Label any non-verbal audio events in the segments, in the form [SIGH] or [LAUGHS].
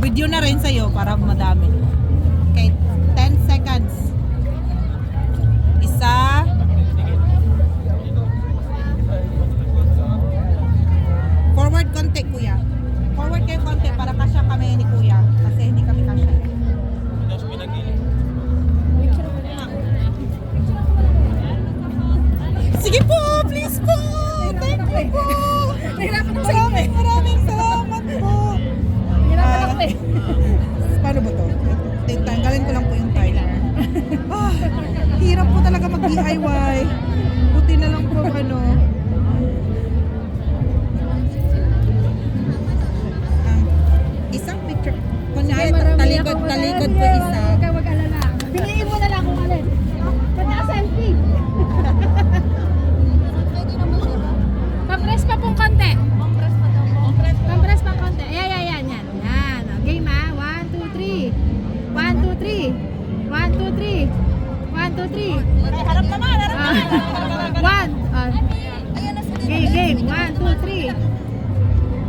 video na rin sa'yo para madami. Okay, 10 seconds. Isa. Forward konti, kuya. Forward kayo konti para kasya kami ni kuya. Kasi hindi kami kasya. Sige po, please po. Thank you po. Maraming maraming Buti na lang po ano. Two, three. Harap naman, harap Ah. [LAUGHS] One. Ah. Game, game. One, two, three.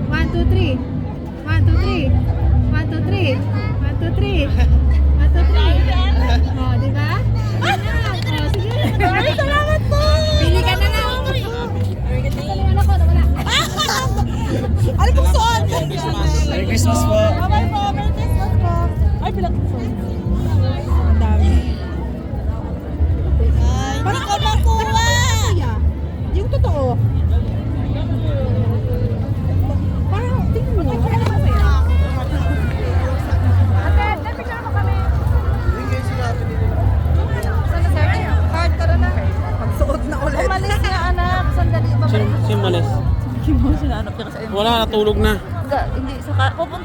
One, two, three. One, two, three. One, two, three. One, two, three. One, two, three. Oh, di ba? Ayan. Oh, sige. Maraming salamat po. Pili ka na ko, wala. [LAUGHS] Ano pong suot? Merry Christmas po. Bye po, Merry Christmas po. Ay, bilang po. Mickey Mouse, hinahanap niya kasi. Wala, natulog na. Ga- Hindi, saka pupunta